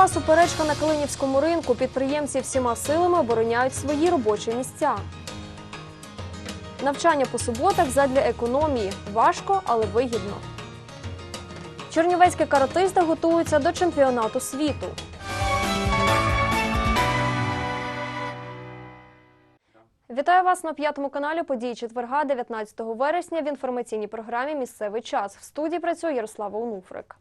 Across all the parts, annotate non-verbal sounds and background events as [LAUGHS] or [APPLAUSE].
Чергова суперечка на Калинівському ринку. Підприємці всіма силами обороняють свої робочі місця. Навчання по суботах задля економії. Важко, але вигідно. Чернівецькі каратисти готуються до чемпіонату світу. Вітаю вас на п'ятому каналі події четверга, 19 вересня в інформаційній програмі Місцевий час. В студії працює Ярослава Онуфрик.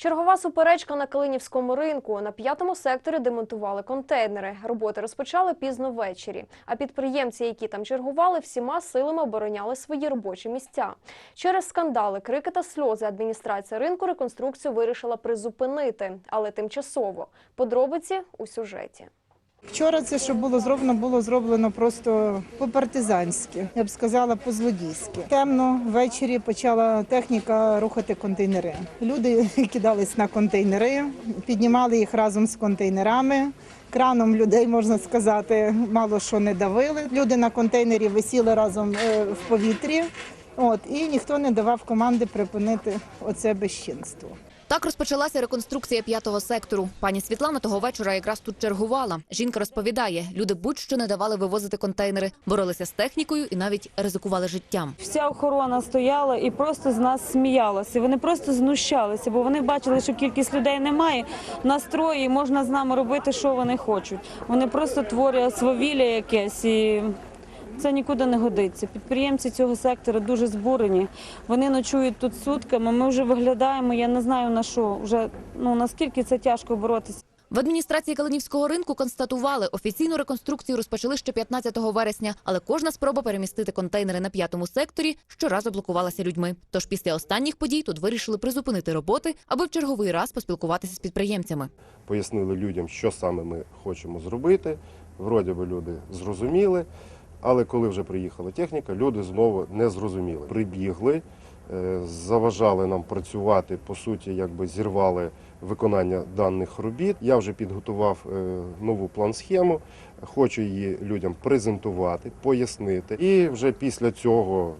Чергова суперечка на Калинівському ринку. На п'ятому секторі демонтували контейнери. Роботи розпочали пізно ввечері. А підприємці, які там чергували, всіма силами обороняли свої робочі місця. Через скандали, крики та сльози адміністрація ринку реконструкцію вирішила призупинити, але тимчасово. Подробиці у сюжеті. Вчора це, що було зроблено, було зроблено просто по-партизанськи, я б сказала, по-злодійськи. Темно ввечері почала техніка рухати контейнери. Люди [LAUGHS] кидались на контейнери, піднімали їх разом з контейнерами. Краном людей можна сказати, мало що не давили. Люди на контейнері висіли разом е, в повітрі. От і ніхто не давав команди припинити оце безчинство. Так розпочалася реконструкція п'ятого сектору. Пані Світлана того вечора якраз тут чергувала. Жінка розповідає, люди будь-що не давали вивозити контейнери, боролися з технікою і навіть ризикували життям. Вся охорона стояла і просто з нас сміялася. Вони просто знущалися, бо вони бачили, що кількість людей немає. Настрої можна з нами робити, що вони хочуть. Вони просто творять свавілля якесь і. Це нікуди не годиться. Підприємці цього сектора дуже збурені. Вони ночують тут сутками. Ми вже виглядаємо. Я не знаю на що. Вже ну наскільки це тяжко боротися. В адміністрації Калинівського ринку констатували, офіційну реконструкцію розпочали ще 15 вересня, але кожна спроба перемістити контейнери на п'ятому секторі щоразу блокувалася людьми. Тож після останніх подій тут вирішили призупинити роботи, аби в черговий раз поспілкуватися з підприємцями. пояснили людям, що саме ми хочемо зробити. Вроді би люди зрозуміли, але коли вже приїхала техніка, люди знову не зрозуміли. Прибігли, е, заважали нам працювати, по суті, якби зірвали виконання даних робіт. Я вже підготував е, нову план-схему, хочу її людям презентувати, пояснити. І вже після цього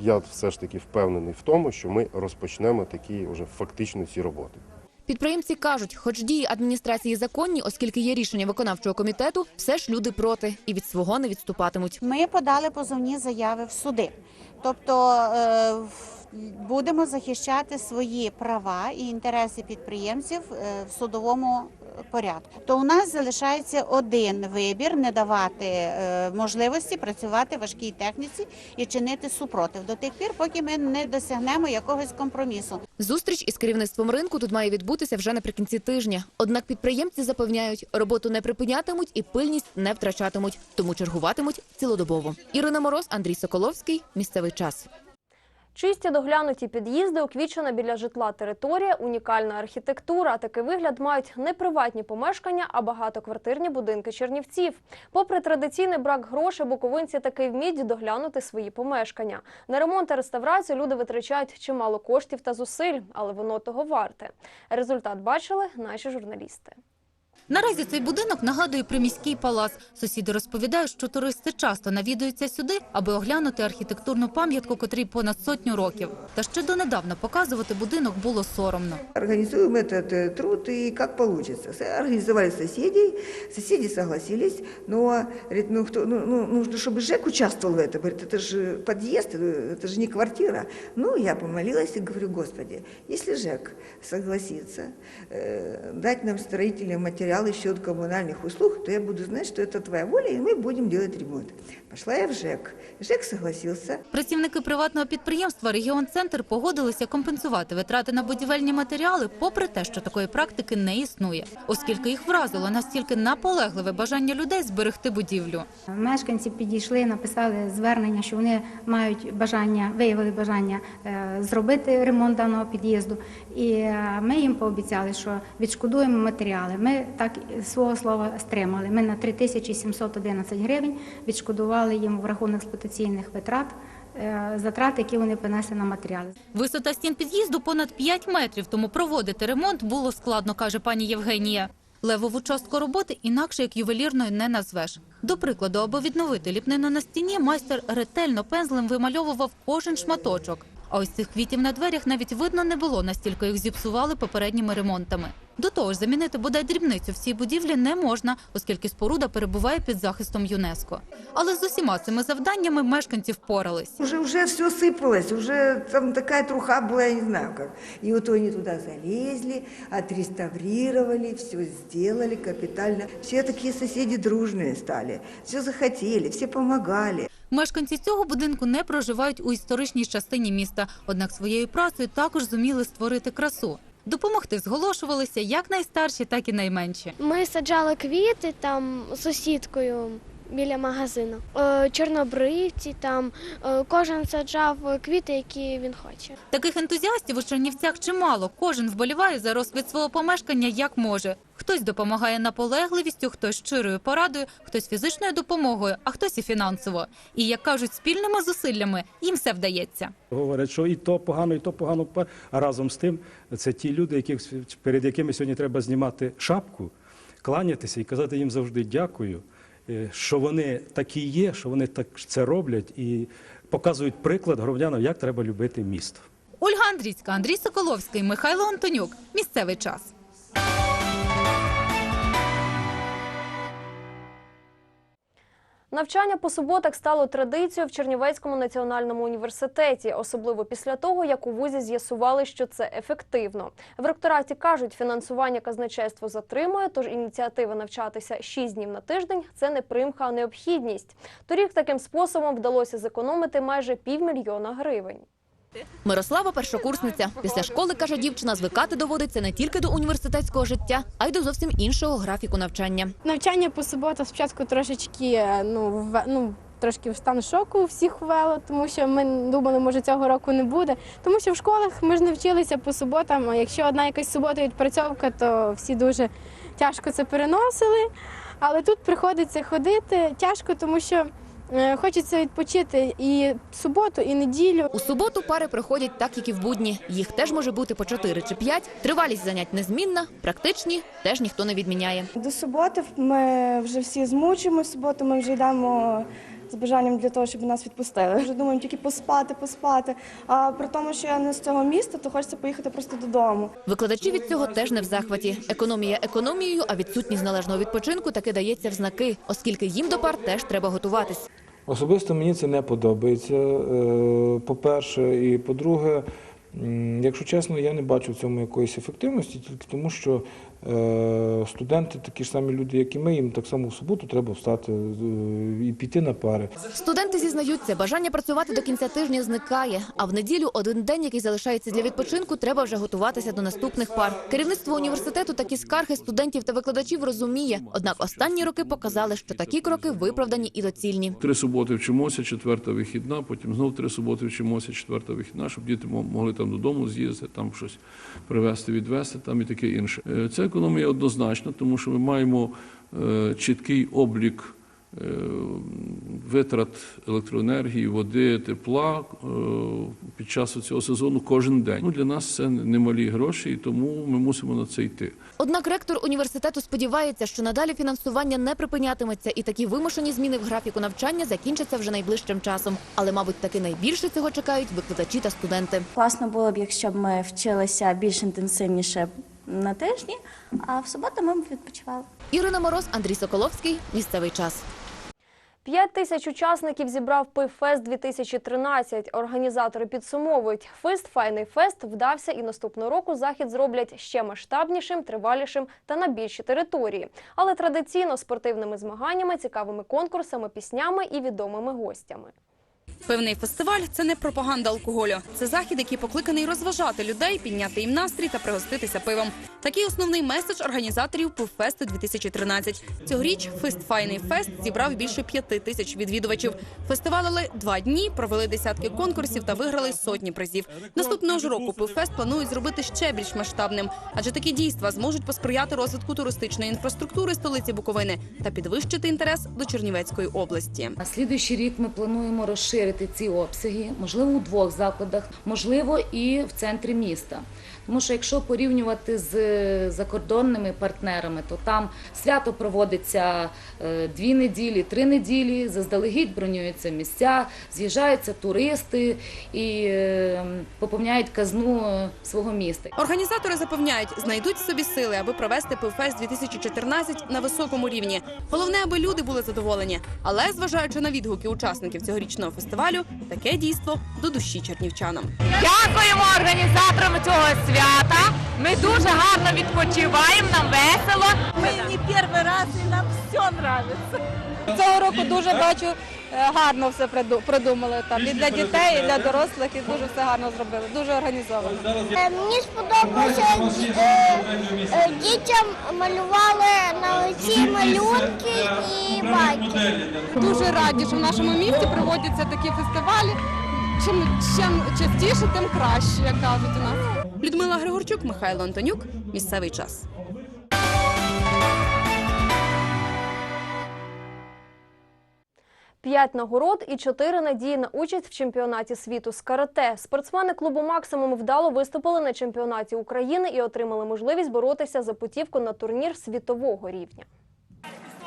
я все ж таки впевнений в тому, що ми розпочнемо такі вже фактично ці роботи. Підприємці кажуть, хоч дії адміністрації законні, оскільки є рішення виконавчого комітету, все ж люди проти і від свого не відступатимуть. Ми подали позовні заяви в суди. Тобто е, будемо захищати свої права і інтереси підприємців е, в судовому порядку. То у нас залишається один вибір не давати е, можливості працювати важкій техніці і чинити супротив до тих пір, поки ми не досягнемо якогось компромісу. Зустріч із керівництвом ринку тут має відбутися вже наприкінці тижня. Однак підприємці запевняють, роботу не припинятимуть і пильність не втрачатимуть, тому чергуватимуть цілодобово. Ірина Мороз, Андрій Соколовський. Місцевий час. Чисті доглянуті під'їзди, уквічена біля житла територія, унікальна архітектура. Такий вигляд мають не приватні помешкання, а багатоквартирні будинки чернівців. Попри традиційний брак грошей, буковинці таки вміють доглянути свої помешкання. На ремонт та реставрацію люди витрачають чимало коштів та зусиль, але воно того варте. Результат бачили наші журналісти. Наразі цей будинок нагадує приміський палац. Сусіди розповідають, що туристи часто навідуються сюди, аби оглянути архітектурну пам'ятку, котрій понад сотню років. Та ще донедавна показувати будинок було соромно. Организуем этот э, труд и как получится. С- Организовали соседей, соседи согласились, но говорит, ну, кто, ну, ну, нужно, чтобы ЖЭК участвовал в этом. Говорит, это же подъезд, э, это же не квартира. Ну, я помолилась и говорю, Господи, если ЖЭК согласится э, дать нам строителям материалы в счет коммунальных услуг, то я буду знать, что это твоя воля, и мы будем делать ремонт. Пошла я в ЖЭК. ЖЭК согласился. Працівники приватного підприємства Регіон Центр погодилися компенсувати витрати на будівельні матеріали, попри те, що такої практики не існує, оскільки їх вразило настільки наполегливе бажання людей зберегти будівлю. Мешканці підійшли, написали звернення, що вони мають бажання, виявили бажання е, зробити ремонт даного під'їзду. І е, ми їм пообіцяли, що відшкодуємо матеріали. Ми так і свого слова стримали. Ми на 3711 гривень відшкодували їм в рахунок експлуатаційних витрат, е, затрат, які вони понесли на матеріали. Висота стін під'їзду понад 5 метрів, тому проводити ремонт було складно, каже пані Євгенія. Левову частку роботи інакше як ювелірною не назвеш. До прикладу, аби відновити ліпнину на стіні, майстер ретельно пензлем вимальовував кожен шматочок. А ось цих квітів на дверях навіть видно не було, настільки їх зіпсували попередніми ремонтами. До того ж, замінити бодай дрібницю в цій будівлі не можна, оскільки споруда перебуває під захистом ЮНЕСКО. Але з усіма цими завданнями мешканці впорались. Уже, уже все сыпалось, уже там такая труха была, я не знаю как. И вот они туда залезли, отреставрировали, все сделали капитально. Все такие соседи дружные стали, все захотели, все помогали. Мешканці цього будинку не проживають у історичній частині міста, однак своєю працею також зуміли створити красу. Допомогти зголошувалися як найстарші, так і найменші. Ми саджали квіти там сусідкою біля магазину. Е, Чорнобривці там е, кожен саджав квіти, які він хоче. Таких ентузіастів у Чернівцях чимало. Кожен вболіває за розквіт свого помешкання як може. Хтось допомагає наполегливістю, хтось щирою порадою, хтось фізичною допомогою, а хтось і фінансово. І як кажуть, спільними зусиллями їм все вдається. Говорять, що і то погано, і то погано. А разом з тим це ті люди, яких, перед якими сьогодні треба знімати шапку, кланятися і казати їм завжди дякую, що вони такі є, що вони так це роблять і показують приклад громадянам, як треба любити місто. Ольга Андрійська, Андрій Соколовський, Михайло Антонюк. Місцевий час. Навчання по суботах стало традицією в Чернівецькому національному університеті, особливо після того, як у вузі з'ясували, що це ефективно. В ректораті кажуть, фінансування казначейство затримує, тож ініціатива навчатися 6 днів на тиждень це не примха, а необхідність. Торік таким способом вдалося зекономити майже півмільйона гривень. Мирослава першокурсниця. Після школи, каже дівчина, звикати доводиться не тільки до університетського життя, а й до зовсім іншого графіку навчання. Навчання по суботах спочатку трошечки е, ну, вве- ну, трошки в стан шоку всіх ввело, тому що ми думали, може цього року не буде. Тому що в школах ми ж не вчилися по суботам. А якщо одна якась субота відпрацьовка, то всі дуже тяжко це переносили. Але тут приходиться ходити тяжко, тому що хочеться відпочити і суботу, і неділю. У суботу пари приходять так, як і в будні. Їх теж може бути по 4 чи 5. Тривалість занять незмінна, практичні теж ніхто не відміняє. До суботи ми вже всі змучимо. Суботу ми вже йдемо з бажанням для того, щоб нас відпустили. Вже думаємо тільки поспати, поспати. А при тому, що я не з цього міста, то хочеться поїхати просто додому. Викладачі від цього теж не в захваті. Економія економією, а відсутність належного відпочинку таки дається в знаки, оскільки їм до пар теж треба готуватись. Особисто мені це не подобається. е, По-перше, і по-друге, якщо чесно, я не бачу в цьому якоїсь ефективності, тільки тому, що студенти такі ж самі люди, як і ми, їм так само в суботу треба встати е, і піти на пари. Студенти зізнаються, бажання працювати до кінця тижня зникає. А в неділю один день, який залишається для відпочинку, треба вже готуватися до наступних пар. Керівництво університету такі скарги студентів та викладачів розуміє. Однак останні роки показали, що такі кроки виправдані і доцільні. Три суботи вчимося, четверта вихідна, потім знов три суботи вчимося, четверта вихідна, щоб діти могли там додому з'їздити, там щось привезти, відвезти, там і таке інше. Е, Це економія однозначно, тому що ми маємо е, чіткий облік е, витрат електроенергії, води, тепла е, під час цього сезону кожен день. Ну, для нас це немалі гроші, і тому ми мусимо на це йти. Однак ректор університету сподівається, що надалі фінансування не припинятиметься, і такі вимушені зміни в графіку навчання закінчаться вже найближчим часом. Але, мабуть, таки найбільше цього чекають викладачі та студенти. Класно було б, якщо б ми вчилися більш інтенсивніше на тижні, а в суботу ми відпочивали. Ірина Мороз, Андрій Соколовський. Місцевий час. П'ять тисяч учасників зібрав Пивфест 2013. Організатори підсумовують, фест Файний фест вдався і наступного року захід зроблять ще масштабнішим, тривалішим та на більші території. Але традиційно спортивними змаганнями, цікавими конкурсами, піснями і відомими гостями. Пивний фестиваль це не пропаганда алкоголю. Це захід, який покликаний розважати людей, підняти їм настрій та пригоститися пивом. Такий основний меседж організаторів Пивфесту 2013. Цьогоріч фест Файний фест зібрав більше п'яти тисяч відвідувачів. Фестивалили два дні, провели десятки конкурсів та виграли сотні призів. Наступного ж року Пивфест планують зробити ще більш масштабним, адже такі дійства зможуть посприяти розвитку туристичної інфраструктури столиці Буковини та підвищити інтерес до Чернівецької області. На слідуючий рік ми плануємо розширити розширити ці обсяги, можливо, у двох закладах, можливо, і в центрі міста. Тому що якщо порівнювати з закордонними партнерами, то там свято проводиться е, дві неділі, три неділі, заздалегідь бронюються місця, з'їжджаються туристи і е, поповняють казну е, свого міста. Організатори запевняють, знайдуть в собі сили, аби провести Пивфест 2014 на високому рівні. Головне, аби люди були задоволені. Але зважаючи на відгуки учасників цьогорічного фестивалю, таке дійство до душі чернівчанам. Дякуємо організаторам цього свята. Ми дуже гарно відпочиваємо, нам весело. Ми не перший раз і нам все подобається. Цього року дуже бачу е, гарно все приду- придумали там і для дітей, і для дорослих, і дуже все гарно зробили. Дуже організовано. Мені сподобалося е, е, дітям малювали на лиці малюнки і байки. Дуже раді, що в нашому місті проводяться такі фестивалі. Чим, чим частіше, тим краще, як кажуть у нас. Людмила Григорчук, Михайло Антонюк. Місцевий час. П'ять нагород і чотири надії на участь в чемпіонаті світу з карате. Спортсмени клубу Максимум вдало виступили на чемпіонаті України і отримали можливість боротися за путівку на турнір світового рівня.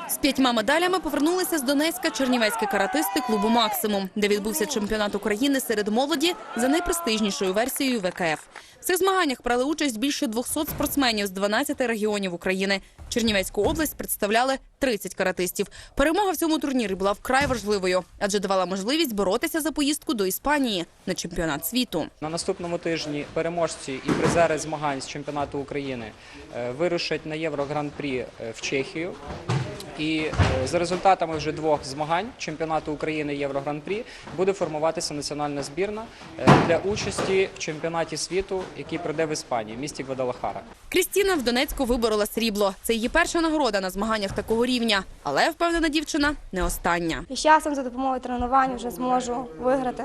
З п'ятьма медалями повернулися з Донецька чернівецькі каратисти клубу Максимум, де відбувся чемпіонат України серед молоді за найпрестижнішою версією ВКФ. В цих змаганнях брали участь більше 200 спортсменів з 12 регіонів України. Чернівецьку область представляли 30 каратистів. Перемога в цьому турнірі була вкрай важливою, адже давала можливість боротися за поїздку до Іспанії на чемпіонат світу. На наступному тижні переможці і призери змагань з чемпіонату України е, вирушать на Євро Гран-прі е, в Чехію. І е, за результатами вже двох змагань чемпіонату України Євро Гран-прі буде формуватися національна збірна е, для участі в чемпіонаті світу, який пройде в Іспанії, в місті Гвадалахара. Крістіна в Донецьку виборола срібло. Це її перша нагорода на змаганнях такого рівня. Але впевнена дівчина не остання. І з часом за допомогою тренувань вже зможу виграти,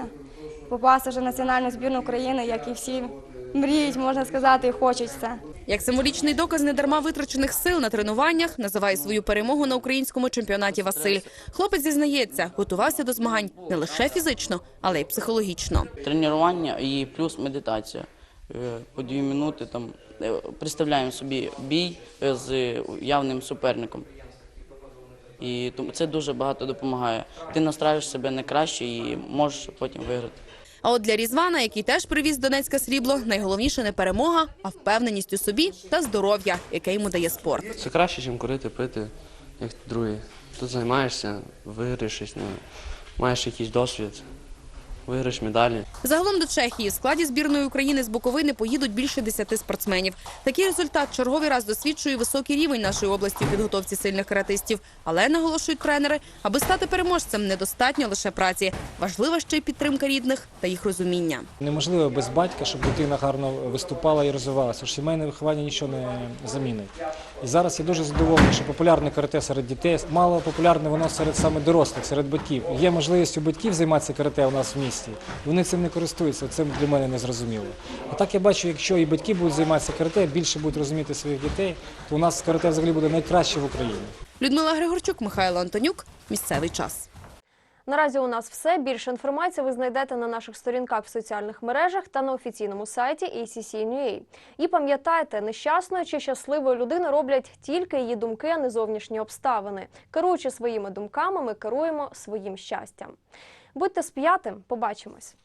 попасти вже в національну збірну України, як і всі мріють, можна сказати, і хочуть це. Як символічний доказ недарма витрачених сил на тренуваннях називає свою перемогу на українському чемпіонаті Василь. Хлопець зізнається, готувався до змагань не лише фізично, але й психологічно. Тренування і плюс медитація. Е, По дві минути там е, представляємо собі бій е, з явним суперником. І тому це дуже багато допомагає. Ти настраюєш себе на краще і можеш потім виграти. А от для Різвана, який теж привіз Донецька срібло, найголовніше не перемога, а впевненість у собі та здоров'я, яке йому дає спорт. Це краще, ніж курити, пити, як другі. Тут займаєшся, ну, маєш якийсь досвід, виграєш медалі. Загалом до Чехії в складі збірної України з Буковини поїдуть більше десяти спортсменів. Такий результат черговий раз досвідчує високий рівень нашої області в підготовці сильних каратистів. Але наголошують тренери, аби стати переможцем, недостатньо лише праці. Важлива ще й підтримка рідних та їх розуміння. Неможливо без батька, щоб дитина гарно виступала і розвивалася. Сімейне виховання нічого не замінить. І зараз я дуже задоволений, що популярне карате серед дітей, мало популярне воно серед саме дорослих, серед батьків. Є можливість у батьків займатися карате у нас в місті. І вони цим не користуються. Це для мене не зрозуміло. А так я бачу, якщо і батьки будуть займатися карате, більше будуть розуміти своїх дітей, то у нас карате взагалі буде найкраще в Україні. Людмила Григорчук, Михайло Антонюк. Місцевий час. Наразі у нас все. Більше інформації ви знайдете на наших сторінках в соціальних мережах та на офіційному сайті ACC.NUA. І пам'ятайте, нещасною чи щасливою людину роблять тільки її думки, а не зовнішні обставини. Керуючи своїми думками, ми керуємо своїм щастям. Будьте сп'ятим, побачимось.